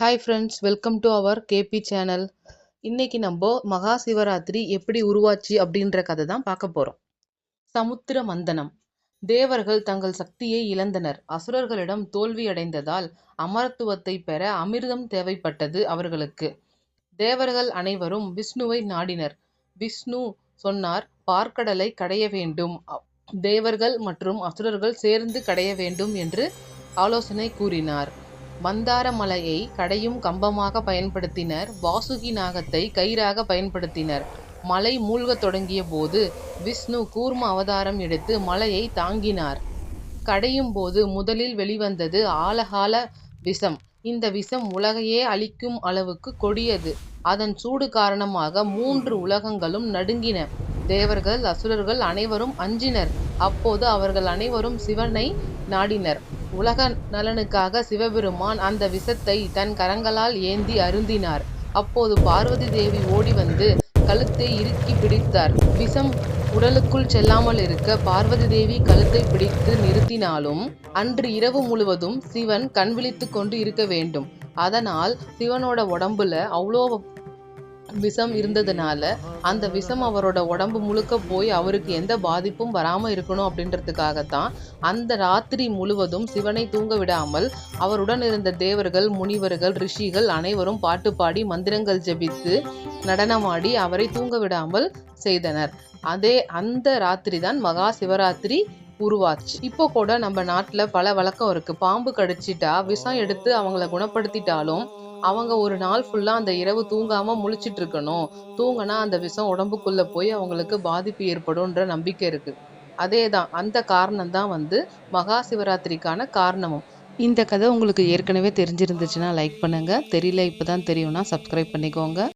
Hi friends welcome to our KP channel இன்னைக்கு நம்ம மகா சிவராத்திரி எப்படி உருவாச்சு அப்படின்ற கதை தான் பார்க்க போகிறோம் சமுத்திர மந்தனம். தேவர்கள் தங்கள் சக்தியை இழந்தனர். அசுரர்களிடம் தோல்வியடைந்ததால் அமரத்துவத்தை பெற அமிர்தம் தேவைப்பட்டது அவர்களுக்கு. தேவர்கள் அனைவரும் விஷ்ணுவை நாடினர். விஷ்ணு சொன்னார் பார்க்கடலை கடைய வேண்டும். தேவர்கள் மற்றும் அசுரர்கள் சேர்ந்து கடைய வேண்டும் என்று ஆலோசனை கூறினார். மந்தார மலையை கடையும் கம்பமாக பயன்படுத்தினர். வாசுகி நாகத்தை கயிறாக பயன்படுத்தினர். மலை மூழ்கத் தொடங்கிய போது விஷ்ணு கூர்ம அவதாரம் எடுத்து மலையை தாங்கினார். கடையும் போது முதலில் வெளிவந்தது ஆலகால விஷம். இந்த விஷம் உலகையே அழிக்கும் அளவுக்கு கொடியது. அதன் சூடு காரணமாக மூன்று உலகங்களும் நடுங்கின. தேவர்கள் அசுரர்கள் அனைவரும் அஞ்சினர். அப்போது அவர்கள் அனைவரும் சிவனை நாடினர். உலக நலனுக்காக சிவபெருமான் அந்த விஷத்தை தன் கரங்களால் ஏந்தி அருந்தினார். அப்போது பார்வதி தேவி ஓடி வந்து கழுத்தை இறுக்கி பிடித்தார். விஷம் உடலுக்குள் செல்லாமல் இருக்க பார்வதி தேவி கழுத்தை பிடித்து நிறுத்தினாலும் அன்று இரவு முழுவதும் சிவன் கண் விழித்துக் கொண்டு இருக்க வேண்டும். அதனால் சிவனோட உடம்புல அவ்வளோ விஷம் இருந்ததுனால அந்த விஷம் அவரோட உடம்பு முழுக்க போய் அவருக்கு எந்த பாதிப்பும் வராமல் இருக்கணும் அப்படின்றதுக்காகத்தான் அந்த ராத்திரி முழுவதும் சிவனை தூங்க விடாமல் அவருடன் இருந்த தேவர்கள் முனிவர்கள் ரிஷிகள் அனைவரும் பாட்டு பாடி மந்திரங்கள் ஜெபித்து நடனமாடி அவரை தூங்க விடாமல் செய்தனர். அதே அந்த ராத்திரி தான் மகா சிவராத்திரி உருவாச்சு. இப்போ கூட நம்ம நாட்டில் பல வழக்கம் இருக்குது பாம்பு கடிச்சிட்டா விஷம் எடுத்து அவங்கள குணப்படுத்திட்டாலும் அவங்க ஒரு நாள் ஃபுல்லா அந்த இரவு தூங்காம முழிச்சிட்டு இருக்கணும் தூங்கினா அந்த விஷம் உடம்புக்குள்ள போய் அவங்களுக்கு பாதிப்பு ஏற்படும்ன்ற நம்பிக்கை இருக்கு. அதே தான் அந்த காரணம் தான் வந்து மகா சிவராத்திரிக்கான காரணமும். இந்த கதை உங்களுக்கு ஏற்கனவே தெரிஞ்சிருந்துச்சுன்னா லைக் பண்ணுங்க. தெரியல இப்பதான் தெரியும்னா சப்ஸ்கிரைப் பண்ணிக்கோங்க.